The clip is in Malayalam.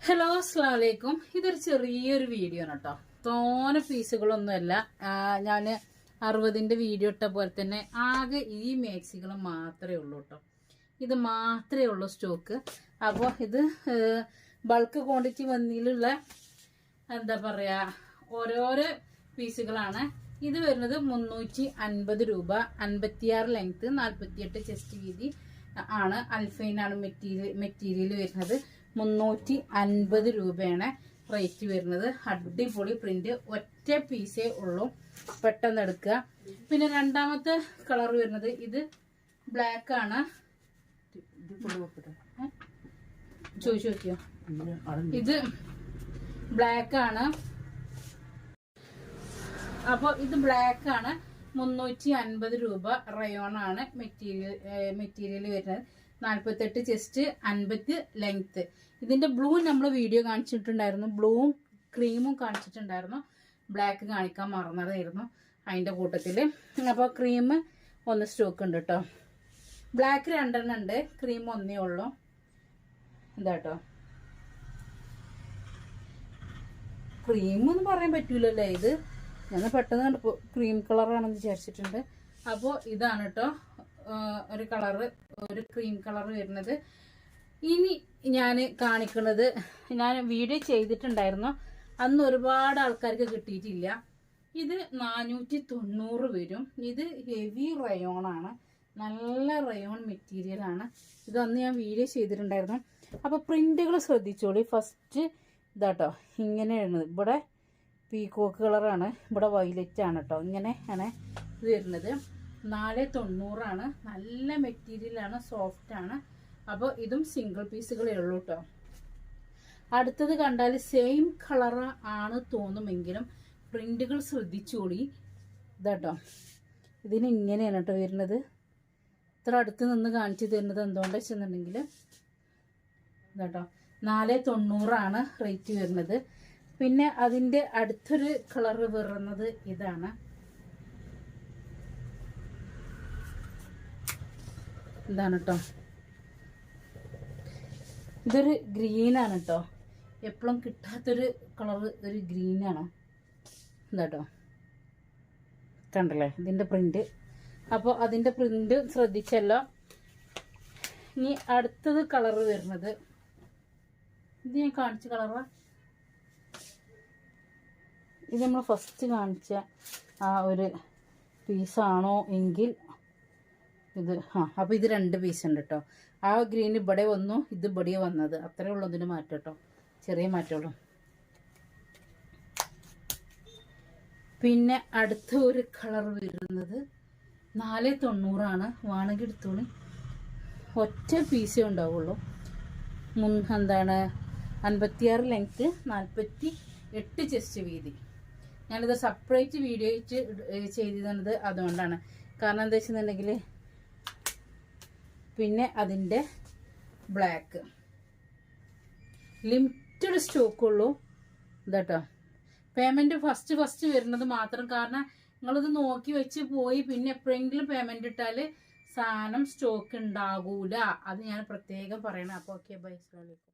ഹലോ അസ്ലാമലൈക്കും ഇതൊരു ചെറിയൊരു വീഡിയോ ആണ് കേട്ടോ തോന പീസുകളൊന്നുമല്ല ഞാൻ അറുപതിന്റെ വീഡിയോ ഇട്ട പോലെ തന്നെ ആകെ ഈ മാക്സികൾ മാത്രമേ ഉള്ളൂ കേട്ടോ ഇത് മാത്രമേ ഉള്ളൂ സ്റ്റോക്ക് അപ്പോൾ ഇത് ബൾക്ക് ക്വാണ്ടിറ്റി വന്നതിലുള്ള എന്താ പറയുക ഓരോരോ പീസുകളാണ് ഇത് വരുന്നത് മുന്നൂറ്റി അൻപത് രൂപ. അൻപത്തിയാറ് ലെങ്ത് നാൽപ്പത്തിയെട്ട് ചെസ്റ്റ് വീതി ആണ്. അൽഫൈനാണ് മെറ്റീരിയൽ മെറ്റീരിയൽ വരുന്നത്. മുന്നൂറ്റി അൻപത് രൂപയാണ് റേറ്റ് വരുന്നത്. അടിപൊളി പ്രിന്റ് ഒറ്റ പീസേ ഉള്ളൂ. പെട്ടെന്ന് എടുക്കുക. പിന്നെ രണ്ടാമത്തെ കളർ വരുന്നത് ഇത് ബ്ലാക്ക് ആണ്? ചോദിച്ചു നോക്കിയോ? ഇത് ബ്ലാക്ക് ആണ്. അപ്പോൾ ഇത് ബ്ലാക്ക് ആണ്. മുന്നൂറ്റി അൻപത് രൂപ റയോൺ ആണ് മെറ്റീരിയൽ മെറ്റീരിയൽ വരുന്നത്. നാൽപ്പത്തെട്ട് ചെസ്റ്റ് അൻപത് ലെങ്ത്ത് ഇതിന്റെ ബ്ലൂ നമ്മൾ വീഡിയോ കാണിച്ചിട്ടുണ്ടായിരുന്നു. ബ്ലൂവും ക്രീമും കാണിച്ചിട്ടുണ്ടായിരുന്നു. ബ്ലാക്ക് കാണിക്കാൻ മറന്നതായിരുന്നു അതിന്റെ കൂട്ടത്തിൽ അപ്പോൾ ക്രീം ഒന്ന് സ്റ്റോക്ക് ഉണ്ട് കേട്ടോ ബ്ലാക്ക് രണ്ടെണ്ണം ഉണ്ട്. ക്രീം ഒന്നേ ഉള്ളൂ. കേട്ടോ ക്രീം എന്ന് പറയാൻ പറ്റൂലല്ലേ ഇത്? ഞാൻ പെട്ടെന്ന് ക്രീം കളറാണെന്ന് വിചാരിച്ചിട്ടുണ്ട്. അപ്പോൾ ഇതാണ് കേട്ടോ ഒരു കളറ് ഒരു ക്രീം കളർ വരുന്നത്. ഇനി ഞാൻ കാണിക്കുന്നത് ഞാൻ വീഡിയോ ചെയ്തിട്ടുണ്ടായിരുന്നു. അന്ന് ഒരുപാട് ആൾക്കാർക്ക് കിട്ടിയിട്ടില്ല. ഇത് നാനൂറ്റി തൊണ്ണൂറ് വരും. ഇത് ഹെവി റയോണാണ് നല്ല റയോൺ മെറ്റീരിയൽ ആണ്. ഇതന്ന് ഞാൻ വീഡിയോ ചെയ്തിട്ടുണ്ടായിരുന്നു. അപ്പോൾ പ്രിന്റുകൾ ശ്രദ്ധിച്ചോളി. ഫസ്റ്റ് ഇതാട്ടോ ഇങ്ങനെയാണ് ഇവിടെ പീക്കോക്ക് കളറാണ് ഇവിടെ വൈലറ്റ് ആണ് കേട്ടോ ആണ് ഇത് വരുന്നത്. നാല് തൊണ്ണൂറാണ്. നല്ല മെറ്റീരിയലാണ് സോഫ്റ്റ് ആണ്. അപ്പോൾ ഇതും സിംഗിൾ പീസുകളേ ഉള്ളൂ കേട്ടോ അടുത്തത് കണ്ടാൽ സെയിം കളർ ആണ് തോന്നുമെങ്കിലും പ്രിന്റുകൾ ശ്രദ്ധിച്ചോളി ഇതാട്ടോ ഇതിന് ഇങ്ങനെയാണ് കേട്ടോ വരുന്നത്. ഇത്ര അടുത്ത് നിന്ന് കാണിച്ചു തരുന്നത് എന്തുകൊണ്ടാ വെച്ചെന്നുണ്ടെങ്കിൽ ഇതാട്ടോ നാല് തൊണ്ണൂറാണ് റേറ്റ് വരുന്നത്. പിന്നെ അതിന്റെ അടുത്തൊരു കളർ വരുന്നത് ഇതാണ്. ഇതാണ് കേട്ടോ ഇതൊരു ഗ്രീനാണ് കേട്ടോ എപ്പോഴും കിട്ടാത്തൊരു കളർ ഒരു ഗ്രീനാണ് എന്താട്ടോ കണ്ടല്ലേ? ഇതിന്റെ പ്രിന്റ് അപ്പോൾ അതിന്റെ പ്രിന്റ് ശ്രദ്ധിച്ചല്ലോ. ഇനി അടുത്തത് കളർ വരുന്നത്. ഇത് ഞാൻ കാണിച്ച കളറാ ഇത് നമ്മൾ ഫസ്റ്റ് കാണിച്ച ആ ഒരു പീസാണോ എങ്കിൽ ഇത് ആ അപ്പോൾ ഇത് രണ്ട് പീസ് ഉണ്ട് കേട്ടോ ആ ഗ്രീൻ ഇവിടെ വന്നു ഇത് ഇവിടെ വന്നത്. അത്രേ ഉള്ളൂ ഇതിന് മാറ്റം കേട്ടോ ചെറിയ മാറ്റമുള്ളൂ. പിന്നെ അടുത്ത ഒരു കളർ വരുന്നത് നാല് തൊണ്ണൂറാണ്. വാണെങ്കിൽ എടുത്തോളി. ഒറ്റ പീസേ ഉണ്ടാവുള്ളൂ. മുൻ എന്താണ് അൻപത്തിയാറ് ലെങ്ത്ത് നാൽപ്പത്തി എട്ട് ചെസ്റ്റ് വീതി. ഞാനിത് സെപ്പറേറ്റ് വീഡിയോ ചെയ്തിരുന്നത് അതുകൊണ്ടാണ്. കാരണം എന്താ വെച്ചിട്ടുണ്ടെങ്കിൽ പിന്നെ അതിന്റെ ബ്ലാക്ക് ലിമിറ്റഡ് സ്റ്റോക്കുള്ളൂ ഇതാട്ടോ. പേയ്മെന്റ് ഫസ്റ്റ് ഫസ്റ്റ് വരുന്നത് മാത്രം കാരണം നിങ്ങളിത് നോക്കി വെച്ച് പോയി പിന്നെ എപ്പോഴെങ്കിലും പേയ്മെന്റ് ഇട്ടാൽ സാധനം സ്റ്റോക്ക് ഉണ്ടാകൂല അത് ഞാൻ പ്രത്യേകം പറയണം. അപ്പോൾ ഓക്കെ ബൈ അലൈക്കും.